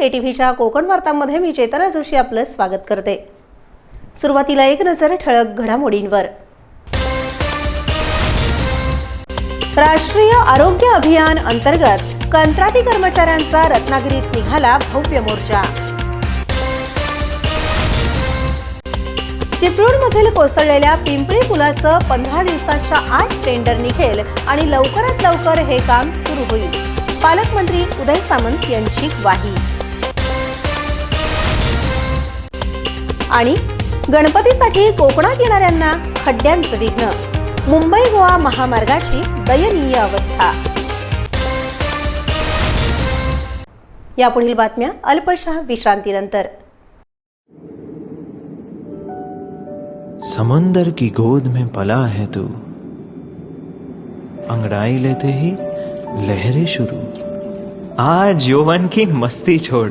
नमस्कार K T व्हीच्या कोकण वार्तांमध्ये मी चेतना जोशी आपलं स्वागत करते. सुरुवातीला एक नजर ठळक घडामोडींवर. राष्ट्रीय आरोग्य अभियान अंतर्गत कंत्राटी कर्मचाऱ्यांचा रत्नागिरीत निघाला भव्य मोर्चा. चिपळूणमधील कोसळलेल्या पिंपरी पुलाचं पंधरा दिवसाच्या आत टेंडर निघेल आणि लवकरात लवकर हे काम सुरू होईल. पालकमंत्री उदय सामंत यांची ग्वाही. आणि गणपतीसाठी कोकणात येणाऱ्यांना खड्ड्यांचं विघ्न. मुंबई गोवा महामार्गाची दयनीय अवस्था. यापुढील बातम्या अल्पशा विश्रांतीनंतर. समंदर की गोद में पला है तू. अंगड़ाई लेते ही लहरें शुरू. आज यौवन की मस्ती छोड़.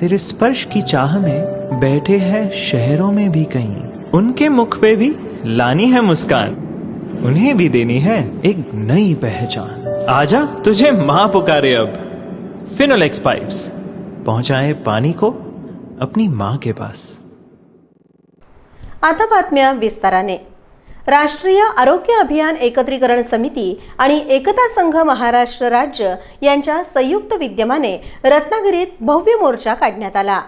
तेरे स्पर्श की चाह में बैठे हैं शहरों में भी कहीं। उनके मुख पे भी लानी है मुस्कान। उन्हें भी देनी है एक नई पहचान। आजा, तुझे माँ पुकारे अब। फिनोलेक्स पाइप्स पहुँचाए पानी को अपनी माँ के पास। आता बातम्या विस्ताराने राष्ट्रीय आरोग्य अभियान एकत्रीकरण समिती आणि एकता संघ महाराष्ट्र राज्य यांच्या संयुक्त विद्यमाने रत्नागिरीत भव्य मोर्चा काढण्यात आला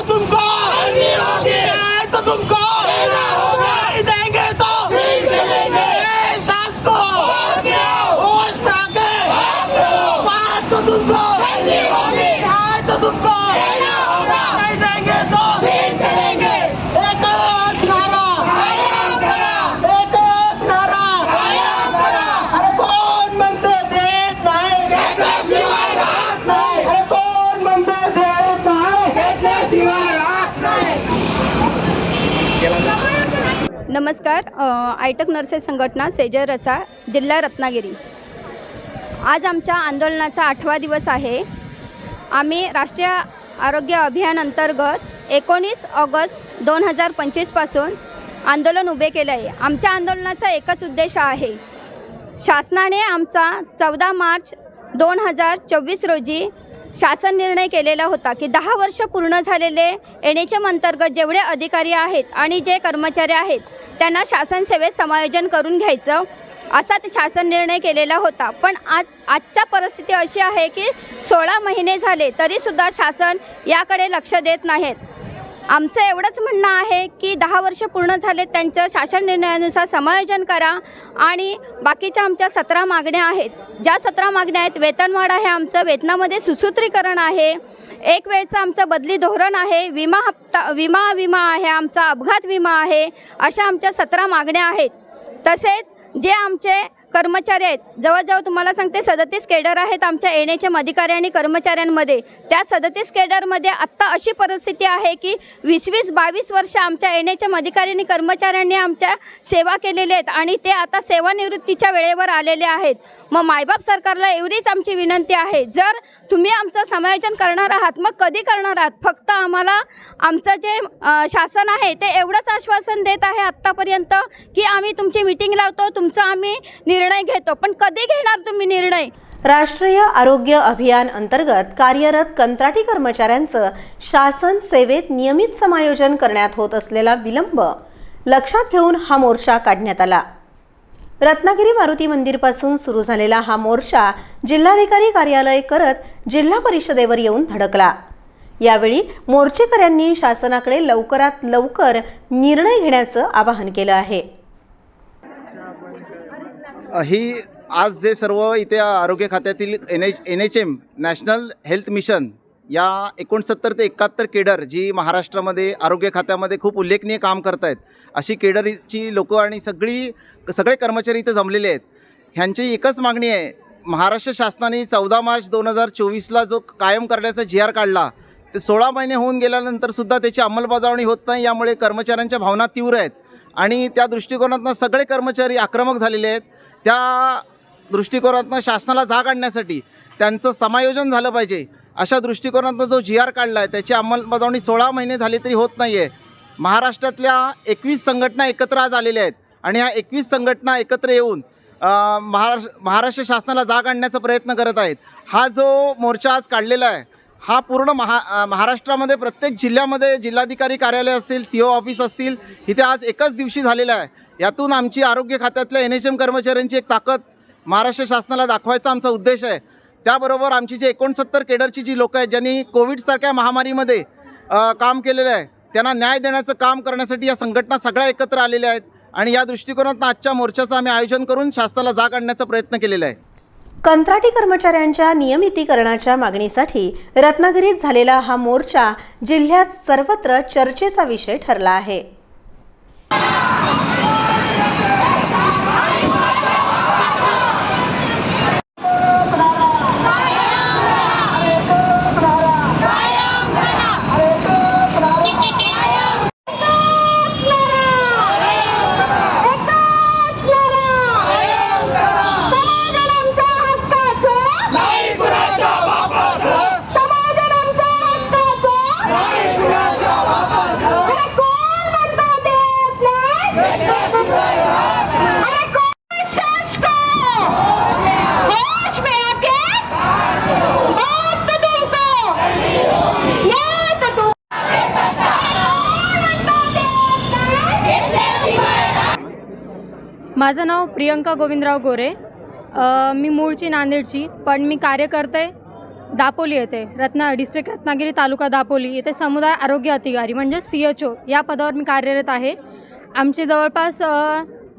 तुमको तो तुमको देंगे तो देंगे सास को होश में आके बात तो तुमको न्याय तो तुमको नहीं देंगे तो चलेंगे एक एक नारा एक एक नारा अरे कौन म्हणते देत नाही अरे कोण म्हणते देत नाही घेतल्याशिवाय राहत नाही नमस्कार आयटक नर्सेस संघटना सेजर रसा जिल्हा रत्नागिरी. आज आमच्या आंदोलनाचा आठवा दिवस आहे. आम्ही राष्ट्रीय आरोग्य अभियान अंतर्गत एकोणीस ऑगस्ट दोन हजार पंचवीसपासून आंदोलन उभे केले आहे. आमच्या आंदोलनाचा एकच उद्देश आहे. शासनाने आमचा चौदा मार्च दोन हजार चोवीस रोजी शासन निर्णय केलेला होता की दहा वर्ष पूर्ण झालेले एन एच एम अंतर्गत जेवढे अधिकारी आहेत आणि जे कर्मचारी आहेत त्यांना शासन सेवेत समायोजन करून घ्यायचं असाच शासन निर्णय केलेला होता. पण आज आजच्या परिस्थिती अशी आहे की सोळा महिने झाले तरीसुद्धा शासन याकडे लक्ष देत नाहीत. आमचं एवढंच म्हणणं आहे की दहा वर्ष पूर्ण झाले त्यांचं शासन निर्णयानुसार समायोजन करा आणि बाकीच्या आमच्या सतरा मागण्या आहेत. ज्या सतरा मागण्या आहेत वेतनवाढ आहे आमचं वेतनामध्ये सुसूत्रीकरण आहे. एक वेळचं आमचं बदली धोरण आहे विमा हप्ता विमा विमा आहे आमचा अपघात विमा आहे अशा आमच्या सतरा मागण्या आहेत. तसेच जे आमचे कर्मचारी आहेत. जवळजवळ तुम्हाला सांगते सदतीस केडर आहेत आमच्या एन एच एम अधिकारी आणि कर्मचाऱ्यांमध्ये. त्या सदतीस केडरमध्ये आत्ता अशी परिस्थिती आहे की वीस वीस बावीस वर्ष आमच्या एन एच एम अधिकारी आणि कर्मचाऱ्यांनी आमच्या सेवा केलेल्या आहेत आणि ते आता सेवानिवृत्तीच्या वेळेवर आलेले आहेत. मग मायबाप सरकारला एवढीच आमची विनंती आहे. जर तुम्ही आमचं समायोजन करणार आहात मग कधी करणार आहात? फक्त आम्हाला आमचं जे शासन आहे ते एवढंच आश्वासन देत आहे आत्तापर्यंत की आम्ही तुमची मिटिंग लावतो तुमचा आम्ही निर्णय घेतो. पण कधी घेणार तुम्ही निर्णय? राष्ट्रीय आरोग्य अभियान अंतर्गत कार्यरत कंत्राटी कर्मचाऱ्यांचं शासन सेवेत नियमित समायोजन करण्यात होत असलेला विलंब लक्षात घेऊन हा मोर्चा काढण्यात आला. रत्नागिरी मारुती मंदिरपासून सुरू झालेला हा मोर्चा जिल्हाधिकारी कार्यालय करत जिल्हा परिषदेवर येऊन धडकला. यावेळी मोर्चेकऱ्यांनी शासनाकडे लवकरात लवकर निर्णय घेण्याचं आवाहन केलं आहे. ही आज जे सर्व इथे आरोग्य खात्यातील N H N H M national health mission या एकोणसत्तर ते एकाहत्तर केडर जी महाराष्ट्रामध्ये आरोग्य खात्यामध्ये खूप उल्लेखनीय काम करत आहेत अशी केडरची लोकं आणि सगळी सगळे कर्मचारी इथं जमलेले आहेत. ह्यांची एकच मागणी आहे. महाराष्ट्र शासनाने चौदा मार्च दोन हजार चोवीसला जो कायम करण्याचा जी आर काढला ते सोळा महिने होऊन गेल्यानंतरसुद्धा त्याची अंमलबजावणी होत नाही यामुळे कर्मचाऱ्यांच्या भावना तीव्र आहेत. आणि त्या दृष्टिकोनातनं सगळे कर्मचारी आक्रमक झालेले आहेत. त्या दृष्टिकोनातनं शासनाला जाग आणण्यासाठी त्यांचं समायोजन झालं पाहिजे. अशा दृष्टिकोनातनं जो जी आर काढला आहे त्याची अंमलबजावणी सोळा महिने झाली तरी होत नाही आहे महाराष्ट्रातल्या एकवीस संघटना एकत्र आज आलेल्या आहेत. आणि ह्या एकवीस संघटना एकत्र येऊन महाराष्ट्र महाराष्ट्र शासनाला जाग आणण्याचा प्रयत्न करत आहेत. हा जो मोर्चा आज काढलेला आहे हा पूर्ण महा महाराष्ट्रामध्ये प्रत्येक जिल्ह्यामध्ये जिल्हाधिकारी कार्यालय असतील सी ओ ऑफिस असतील इथे आज एकाच दिवशी झालेला आहे. यातून आमची आरोग्य खात्यातल्या एन एच एम कर्मचाऱ्यांची एक ताकद महाराष्ट्र शासनाला दाखवायचा आमचा उद्देश आहे. त्याबरोबर आमची जी एकोणसत्तर केडरची जी लोकं आहेत ज्यांनी कोविडसारख्या महामारीमध्ये काम केलेलं आहे त्यांना न्याय देण्याचं काम करण्यासाठी या संघटना सगळ्या एकत्र आलेल्या आहेत. आणि या दृष्टिकोनातून आजच्या मोर्चाचं आम्ही आयोजन करून शासनाला जाग आणण्याचा प्रयत्न केलेला आहे. कंत्राटी कर्मचाऱ्यांच्या नियमितीकरणाच्या मागणीसाठी रत्नागिरीत झालेला हा मोर्चा जिल्ह्यात सर्वत्र चर्चेचा विषय ठरला आहे नाही कुणाच्या बापाचं समाधानाच्या हक्काचं नाही कुणाच्या बापाचं अरे कोण म्हणतं देत नाही अरे कोण शासक होश में आके बात तो तुमको ये तो तुम माझं नाव प्रियंका गोविंदराव गोरे. मी मूळची नांदेडची पण मी कार्य करते दापोली येथे रत्ना डिस्ट्रिक्ट रत्नागिरी तालुका दापोली येथे समुदाय आरोग्य अधिकारी म्हणजे सी एच ओ या पदावर मी कार्यरत आहे. आमचे जवळपास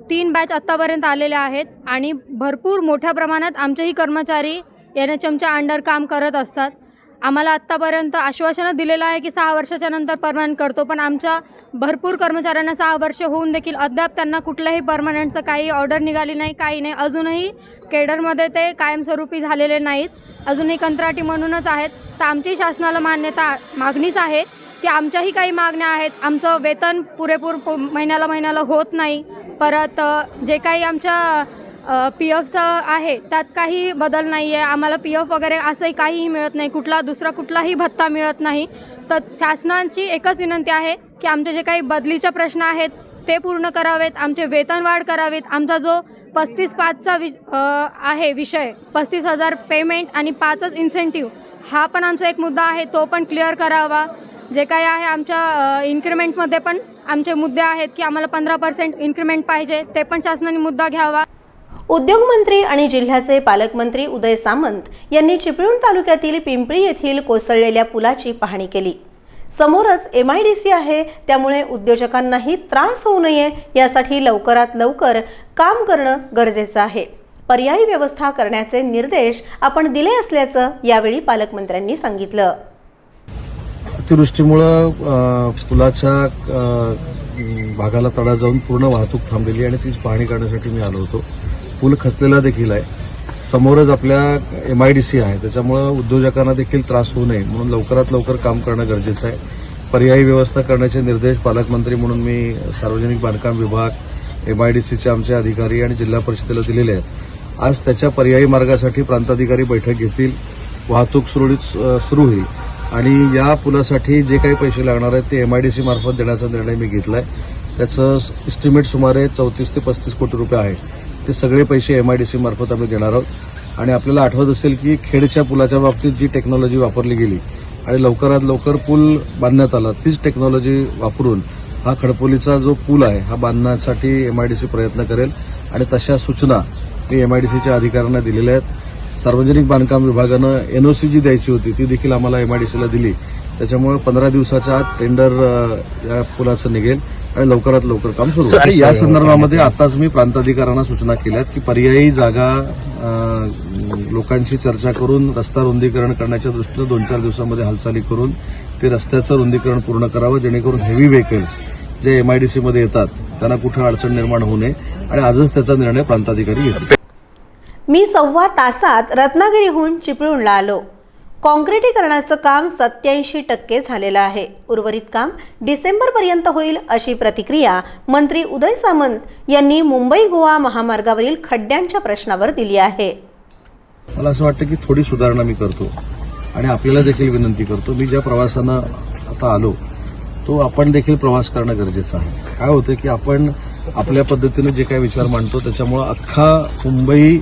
तीन बॅच आत्तापर्यंत आलेले आहेत आणि भरपूर मोठ्या प्रमाणात आमचेही कर्मचारी एन एच एमच्या अंडर काम करत असतात. आम्हाला आत्तापर्यंत आश्वासनं दिलेलं आहे की सहा वर्षाच्या नंतर परमनंट करतो पण आमच्या भरपूर कर्मचाऱ्यांना सहा वर्ष होऊन देखील अद्याप त्यांना कुठल्याही परमनंटचं काही ऑर्डर निघाली नाही काही नाही. अजूनही केडरमध्ये ते कायमस्वरूपी झालेले नाहीत. अजूनही कंत्राटी म्हणूनच आहेत. तर आमची शासनाला मान्यता मागणीच आहे. की आमच्याही काही मागण्या आहेत. आमचं वेतन पुरेपूर महिन्याला महिन्याला होत नाही. परत जे काही आमच्या पी एफचं आहे त्यात काही बदल नाही आहे आम्हाला पी एफ वगैरे असंही काहीही मिळत नाही. कुठला दुसरा कुठलाही भत्ता मिळत नाही. तर शासनाची एकच विनंती आहे की आमचे जे काही बदलीचे प्रश्न आहेत ते पूर्ण करावेत. आमचे वेतनवाढ करावेत. आमचा जो पस्तीस पाचचा वि आहे विषय पस्तीस हजार पेमेंट आणि पाचच इन्सेंटिव्ह हा पण आमचा एक मुद्दा आहे. तो पण क्लिअर करावा. जे काही आहे आमच्या इन्क्रिमेंटमध्ये पण आमचे मुद्दे आहेत की आम्हाला पंधरा पर्सेंट इन्क्रिमेंट पाहिजे ते पण शासनाने मुद्दा घ्यावा. उद्योगमंत्री आणि जिल्ह्याचे पालकमंत्री उदय सामंत यांनी चिपळूण तालुक्यातील पिंपळी येथील कोसळलेल्या पुलाची पाहणी केली. समोरच एम आय डी सी आहे त्यामुळे उद्योजकांनाही त्रास होऊ नये यासाठी लवकरात लवकर काम करणं गरजेचं आहे. पर्यायी व्यवस्था करण्याचे निर्देश आपण दिले असल्याचं यावेळी पालकमंत्र्यांनी सांगितलं. अतिवृष्टीमुळं पुलाच्या भागाला तडा जाऊन पूर्ण वाहतूक थांबलेली आणि तीच पाहणी करण्यासाठी मी आलो होतो. पूल खचलेला देखील आहे. समोरच आपल्या एम आय डी सी आहे. त्याच्यामुळं उद्योजकांना देखील त्रास होऊ नये म्हणून लवकरात लवकर काम करणं गरजेचं आहे. पर्यायी व्यवस्था करण्याचे निर्देश पालकमंत्री म्हणून मी सार्वजनिक बांधकाम विभाग एम आय डी सीचे आमचे अधिकारी आणि जिल्हा परिषदेला दिलेले आहेत. आज त्याच्या पर्यायी मार्गासाठी प्रांताधिकारी बैठक घेतील वाहतूक सुरळीत सुरू होईल. आणि या पुलासाठी जे काही पैसे लागणार आहेत ते एमआयडीसी मार्फत देण्याचा निर्णय मी घेतला आहे त्याचं इस्टिमेट सुमारे चौतीस ते पस्तीस कोटी रुपये आहे. ते सगळे पैसे एमआयडीसी मार्फत आम्ही देणार आहोत. आणि आपल्याला आठवत असेल की खेडच्या पुलाच्या बाबतीत जी टेक्नॉलॉजी वापरली गेली आणि लवकरात लवकर पूल बांधण्यात आला तीच टेक्नॉलॉजी वापरून हा खडपोलीचा जो पूल आहे हा बांधण्यासाठी एमआयडीसी प्रयत्न करेल. आणि तशा सूचना मी एमआयडीसीच्या अधिकाऱ्यांना दिलेल्या आहेत. सार्वजनिक बांधकाम विभागानं एनओसी जी द्यायची होती ती देखील आम्हाला एमआयडीसीला दिली. त्याच्यामुळे पंधरा दिवसाच्या आत टेंडर या पुलाचं निघेल. आणि लवकरात लवकर काम सुरू. होईल. या संदर्भामध्ये आताच मी प्रांताधिकाऱ्यांना सूचना केल्यात की पर्यायी जागा लोकांशी चर्चा करून रस्ता रुंदीकरण करण्याच्या दृष्टीनं दोन चार दिवसामध्ये हालचाली करून ते रस्त्याचं रुंदीकरण पूर्ण करावं जेणेकरून हेवी व्हेकल्स जे एमआयडीसीमध्ये येतात त्यांना कुठं अडचण निर्माण होऊ नये. आणि आजच त्याचा निर्णय प्रांताधिकारी घेतील. मी सव्वा तासात रत्नागिरीहून चिपळूणला आलो. काँक्रिटीकरणाचं काम सत्याऐंशी टक्के झालेलं आहे. उर्वरित काम डिसेंबरपर्यंत होईल अशी प्रतिक्रिया मंत्री उदय सामंत यांनी मुंबई गोवा महामार्गावरील खड्ड्यांच्या प्रश्नावर दिली आहे. मला असं वाटतं की थोडी सुधारणा मी करतो आणि आपल्याला देखील विनंती करतो. मी ज्या प्रवासानं आता आलो तो आपण देखील प्रवास करणं गरजेचं आहे. काय होतं की आपण आपल्या पद्धतीनं जे काही विचार मांडतो त्याच्यामुळं अख्खा मुंबई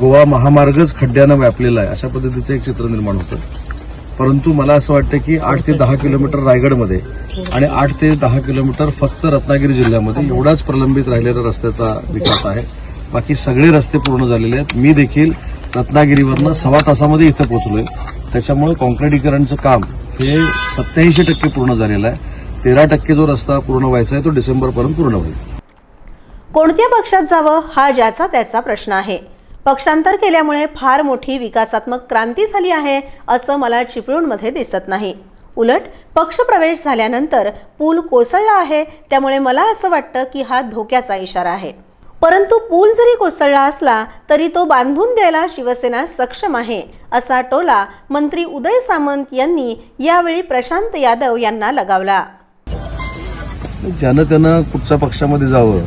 गोवा महामार्गच खड्ड्यानं व्यापलेला आहे. अशा पद्धतीचं एक चित्र निर्माण होतं. परंतु मला असं वाटतं की आठ ते दहा किलोमीटर रायगडमध्ये आणि आठ ते दहा किलोमीटर फक्त रत्नागिरी जिल्ह्यामध्ये एवढाच प्रलंबित राहिलेला रस्त्याचा विकास आहे. बाकी सगळे रस्ते पूर्ण झालेले आहेत. मी देखील रत्नागिरीवरनं सव्वा तासामध्ये इथं पोहोचलोय. त्याच्यामुळे कॉन्क्रिटीकरणचं काम हे सत्याऐंशी टक्के पूर्ण झालेलं आहे. तेरा टक्के जो रस्ता पूर्ण व्हायचा आहे तो डिसेंबरपर्यंत पूर्ण होईल. कोणत्या पक्षात जावं हा ज्याचा त्याचा प्रश्न आहे. पक्षांतर केल्यामुळे फार मोठी विकासात्मक क्रांती झाली आहे असं मला चिपळूणमध्ये दिसत नाही. उलट पक्षप्रवेश झाल्यानंतर पूल कोसळला आहे त्यामुळे मला असं वाटतं की हा धोक्याचा इशारा आहे. परंतु पूल जरी कोसळला असला तरी तो बांधून द्यायला शिवसेना सक्षम आहे असा टोला मंत्री उदय सामंत यांनी यावेळी प्रशांत यादव यांना लगावला. ज्यानं त्यानं कुठच्या पक्षामध्ये जावं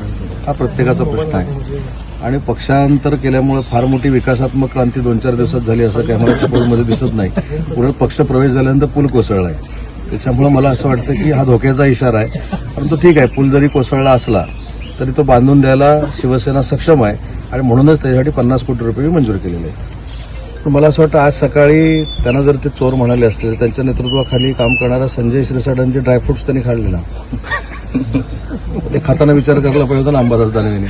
हा प्रत्येकाचा प्रश्न आहे. आणि पक्षांतर केल्यामुळे फार मोठी विकासात्मक क्रांती दोन चार दिवसात झाली असं काही मला चिपळूणमध्ये दिसत नाही. उलट पक्ष प्रवेश झाल्यानंतर पूल कोसळला आहे त्याच्यामुळे मला असं वाटतं की हा धोक्याचा इशारा आहे. परंतु ठीक आहे पूल जरी कोसळला असला तरी तो बांधून द्यायला शिवसेना सक्षम आहे आणि म्हणूनच त्याच्यासाठी पन्नास कोटी रुपये मंजूर केलेले आहेत. पण मला असं वाटतं आज सकाळी त्यांना जर ते चोर म्हणाले असले तर त्यांच्या नेतृत्वाखाली काम करणारा संजय शिरसाटांचे ड्रायफ्रुट्स त्यांनी खाल्ले ना ते खाताना विचार करायला पाहिजे होता ना अंबादास दानवेने.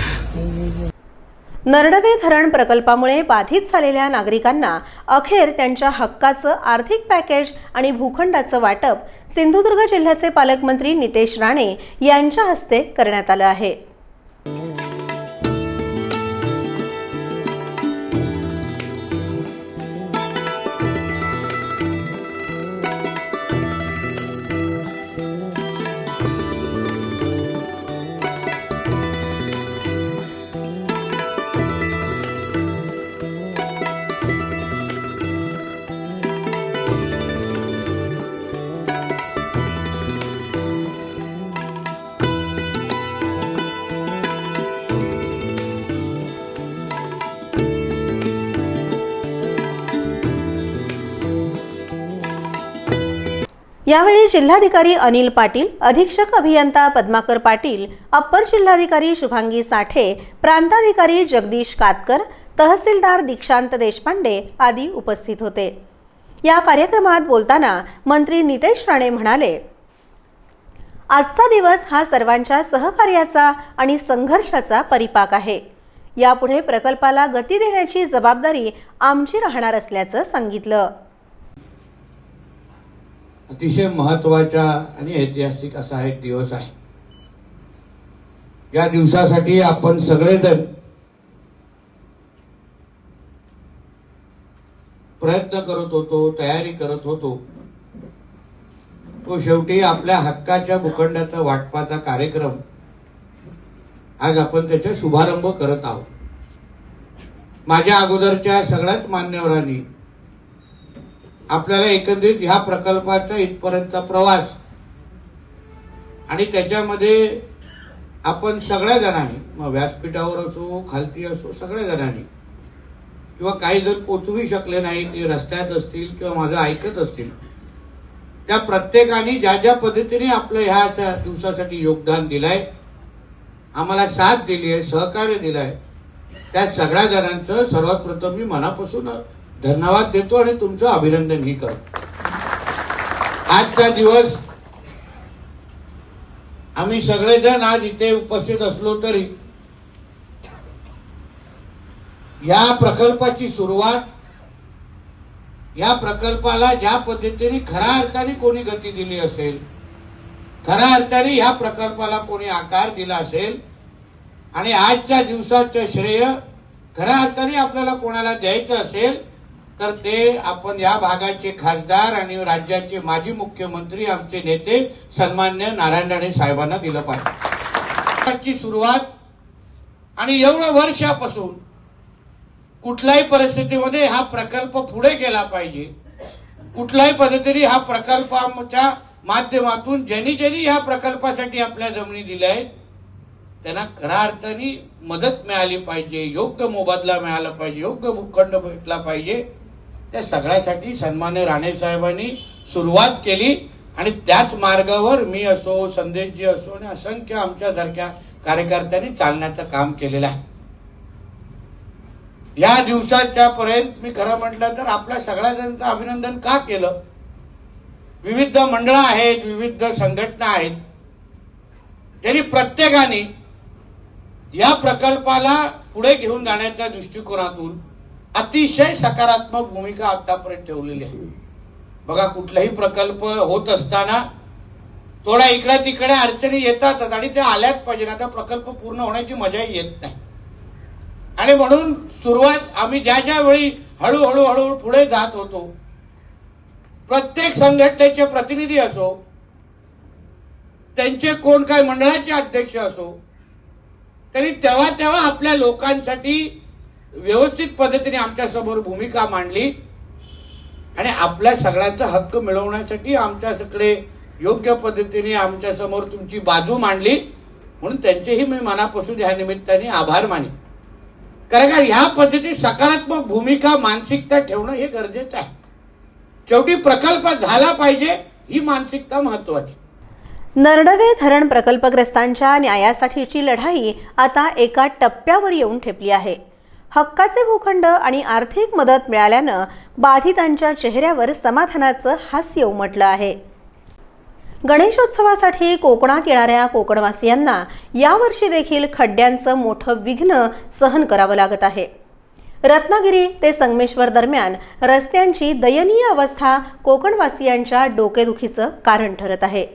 नरडवे धरण प्रकल्पामुळे बाधित झालेल्या नागरिकांना अखेर त्यांच्या हक्काचं आर्थिक पॅकेज आणि भूखंडाचं वाटप सिंधुदुर्ग जिल्ह्याचे पालकमंत्री नितेश राणे यांच्या हस्ते करण्यात आलं आहे. यावेळी जिल्हाधिकारी अनिल पाटील अधीक्षक अभियंता पद्माकर पाटील अप्पर जिल्हाधिकारी शुभांगी साठे प्रांताधिकारी जगदीश कातकर तहसीलदार दीक्षांत देशपांडे आदी उपस्थित होते. या कार्यक्रमात बोलताना मंत्री नितेश राणे म्हणाले आजचा दिवस हा सर्वांच्या सहकार्याचा आणि संघर्षाचा परिपाक आहे. यापुढे प्रकल्पाला गती देण्याची जबाबदारी आमची राहणार असल्याचं सांगितलं. अतिशय महत्त्वाचा आणि ऐतिहासिक असा एक दिवस आहे. या दिवसासाठी आपण सगळेजण प्रयत्न करत होतो तयारी करत होतो. तो शेवटी आपल्या हक्काच्या भूखंडाचा वाटपाचा कार्यक्रम आज आपण त्याचा शुभारंभ करत आहोत. माझ्या अगोदरच्या सगळ्याच मान्यवरांनी आपल्याला एकंदरीत ह्या प्रकल्पाचा इथपर्यंतचा प्रवास आणि त्याच्यामध्ये आपण सगळ्या जणांनी मग व्यासपीठावर असो खालती असो सगळ्या जणांनी किंवा काही जर पोचूही शकले नाही ते रस्त्यात असतील किंवा माझं ऐकत असतील त्या प्रत्येकाने ज्या ज्या पद्धतीने आपलं ह्या त्या दिवसासाठी योगदान दिलंय आम्हाला साथ दिली आहे सहकार्य दिलंय त्या सगळ्या जणांचं सर्वात प्रथम मी मनापासून धन्यवाद देतो आणि तुमचं अभिनंदनही करतो. आजचा दिवस आम्ही सगळेजण आज इथे उपस्थित असलो तरी या प्रकल्पाची सुरुवात या प्रकल्पाला ज्या पद्धतीने खऱ्या अर्थाने कोणी गती दिली असेल खऱ्या अर्थाने ह्या प्रकल्पाला कोणी आकार दिला असेल आणि आजच्या दिवसाचं श्रेय खऱ्या अर्थाने आपल्याला कोणाला द्यायचं असेल तर ते आपण या भागाचे खासदार आणि राज्याचे माजी मुख्यमंत्री आमचे नेते सन्मान्य नारायण राणे साहेबांना दिलं पाहिजे. सुरुवात आणि एवढं वर्षापासून कुठल्याही परिस्थितीमध्ये हा प्रकल्प पुढे गेला पाहिजे. कुठल्याही पद्धतीने हा प्रकल्पाच्या माध्यमातून ज्यांनी ज्यांनी ह्या प्रकल्पासाठी आपल्या जमिनी दिल्या आहेत त्यांना खऱ्या अर्थाने मदत मिळाली पाहिजे योग्य मोबदला मिळाला पाहिजे योग्य भूखंड भेटला पाहिजे. त्या सगळ्यासाठी सन्मान्य राणे साहेबांनी सुरुवात केली आणि त्याच मार्गावर मी असो संदेशजी असो आणि असंख्य आमच्यासारख्या कार्यकर्त्यांनी चालण्याचं काम केलेलं आहे. या दिवसाच्या पर्यंत मी खरं म्हटलं तर आपल्या सगळ्या जणांचं अभिनंदन का केलं? विविध मंडळं आहेत विविध संघटना आहेत. त्यांनी प्रत्येकाने या प्रकल्पाला पुढे घेऊन जाण्याच्या दृष्टिकोनातून अतिशय सकारात्मक भूमिका आतापर्यंत ठेवलेली आहे. बघा कुठलाही प्रकल्प होत असताना थोडा इकडे तिकडे अडचणी येतातच आणि त्या आल्याच पाहिजे आता प्रकल्प पूर्ण होण्याची मजाही येत नाही. आणि म्हणून सुरुवात आम्ही ज्या ज्या वेळी हळूहळू हळूहळू पुढे जात होतो प्रत्येक संघटनेचे प्रतिनिधी असो त्यांचे कोण काय मंडळाचे अध्यक्ष असो त्यांनी तेव्हा तेव्हा आपल्या लोकांसाठी व्यवस्थित पद्धतीने आमच्यासमोर भूमिका मांडली आणि आपल्या सगळ्यांचा हक्क मिळवण्यासाठी आमच्याकडे योग्य पद्धतीने आमच्यासमोर तुमची बाजू मांडली. म्हणून त्यांचेही मी मनापासून ह्या निमित्ताने आभार माने कारण का ह्या पद्धतीत सकारात्मक भूमिका मानसिकता ठेवणं हे गरजेचं आहे. शेवटी प्रकल्प झाला पाहिजे ही मानसिकता महत्वाची. नरडवे धरण प्रकल्पग्रस्तांच्या न्यायासाठीची लढाई आता एका टप्प्यावर येऊन ठेपली आहे. हक्काचे भूखंड आणि आर्थिक मदत मिळाल्यानं बाधितांच्या चेहऱ्यावर समाधानाचं हास्य उमटलं आहे. गणेशोत्सवासाठी कोकणात येणाऱ्या कोकणवासियांना यावर्षी देखील खड्ड्यांचं मोठं विघ्न सहन करावं लागत आहे. रत्नागिरी ते संगमेश्वर दरम्यान रस्त्यांची दयनीय अवस्था कोकणवासियांच्या डोकेदुखीचं कारण ठरत आहे.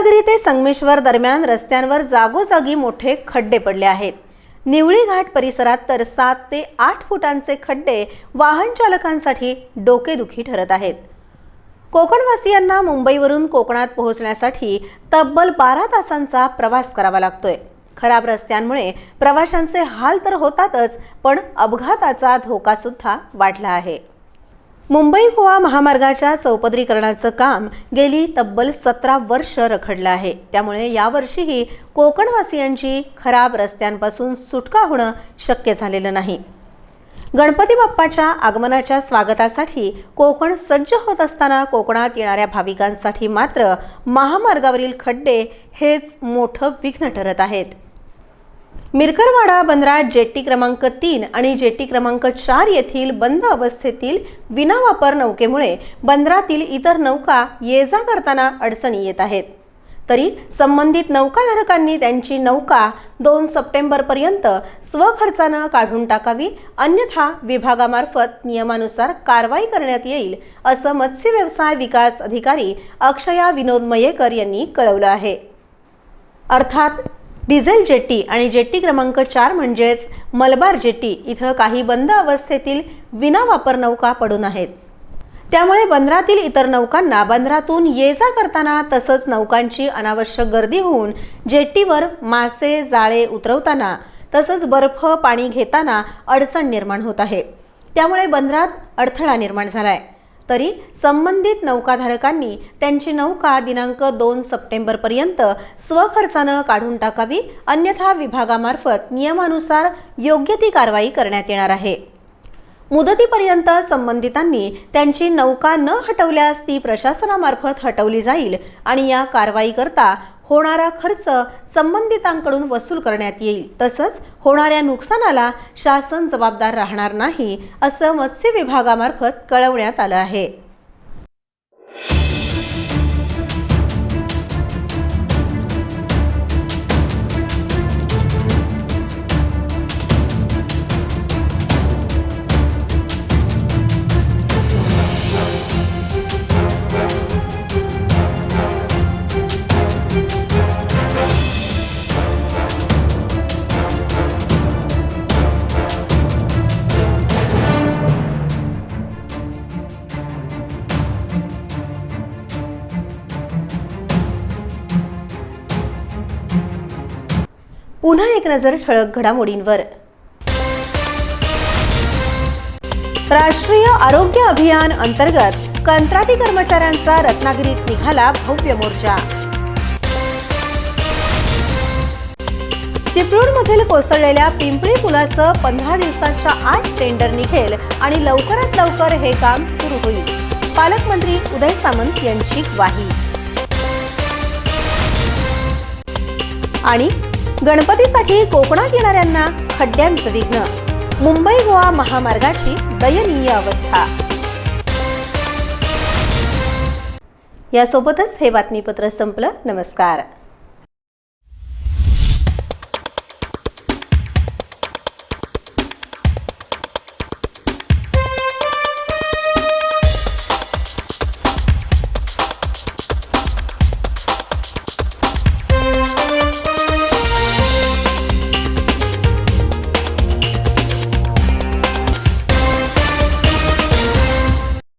रत्नागिरी ते संगमेश्वर दरम्यान रस्त्यांवर जागोजागी मोठे खड्डे पडले आहेत. निवळी घाट परिसरात तर सात ते आठ फुटांचे खड्डे वाहन चालकांसाठी डोकेदुखी ठरत आहेत. कोकणवासियांना मुंबईवरून कोकणात पोहोचण्यासाठी तब्बल बारा तासांचा प्रवास करावा लागतोय. खराब रस्त्यांमुळे प्रवाशांचे हाल तर होतातच पण अपघाताचा धोका सुद्धा वाढला आहे. मुंबई गोवा महामार्गाच्या चौपदरीकरणाचं काम गेली तब्बल सतरा वर्ष रखडलं आहे. त्यामुळे यावर्षीही कोकणवासियांची खराब रस्त्यांपासून सुटका होणं शक्य झालेलं नाही. गणपती बाप्पाच्या आगमनाच्या स्वागतासाठी कोकण सज्ज होत असताना कोकणात येणाऱ्या भाविकांसाठी मात्र महामार्गावरील खड्डे हेच मोठं विघ्न ठरत आहेत. मिरकरवाडा बंदरात जेट्टी क्रमांक तीन आणि जेट्टी क्रमांक चार येथील बंद अवस्थेतील विनावापर नौकेमुळे बंदरातील इतर नौका ये जा करताना अडचणी येत आहेत. तरी संबंधित नौकाधारकांनी त्यांची नौका दोन सप्टेंबरपर्यंत स्वखर्चानं काढून टाकावी अन्यथा विभागामार्फत नियमानुसार कारवाई करण्यात येईल असं मत्स्य व्यवसाय विकास अधिकारी अक्षया विनोद मयेकर यांनी कळवलं आहे. अर्थात डिझेल जेट्टी आणि जेट्टी क्रमांक चार म्हणजेच मलबार जेट्टी इथं काही बंद अवस्थेतील विनावापर नौका पडून आहेत. त्यामुळे बंदरातील इतर नौकांना बंदरातून ये जा करताना तसंच नौकांची अनावश्यक गर्दी होऊन जेट्टीवर मासे जाळे उतरवताना तसंच बर्फ पाणी घेताना अडचण निर्माण होत आहे. त्यामुळे बंदरात अडथळा निर्माण झाला आहे तरी संबंधित नौकाधारकांनी त्यांची नौका दिनांक दोन सप्टेंबरपर्यंत स्वखर्चानं काढून टाकावी अन्यथा विभागामार्फत नियमानुसार योग्य ती कारवाई करण्यात येणार आहे. मुदतीपर्यंत संबंधितांनी त्यांची नौका न हटवल्यास ती प्रशासनामार्फत हटवली जाईल आणि या कारवाई करता होणारा खर्च संबंधितांकडून वसूल करण्यात येईल. तसंच होणाऱ्या नुकसानाला शासन जबाबदार राहणार नाही असं मत्स्य विभागामार्फत कळवण्यात आलं आहे. पुन्हा एक नजर ठळक घडामोडींवर. राष्ट्रीय आरोग्य अभियान अंतर्गत कंत्राटी कर्मचाऱ्यांचा रत्नागिरीत निघाला भव्य मोर्चा. चिपळूणमधील कोसळलेल्या पिंपळी पुलाचं पंधरा दिवसांच्या आत टेंडर निघेल आणि लवकरात लवकर हे काम सुरू होईल. पालकमंत्री उदय सामंत यांची ग्वाही. आणि गणपतीसाठी कोकणात येणाऱ्यांना खड्ड्यांचं विघ्न. मुंबई गोवा महामार्गाची दयनीय अवस्था. यासोबतच हे बातमीपत्र संपलं. नमस्कार.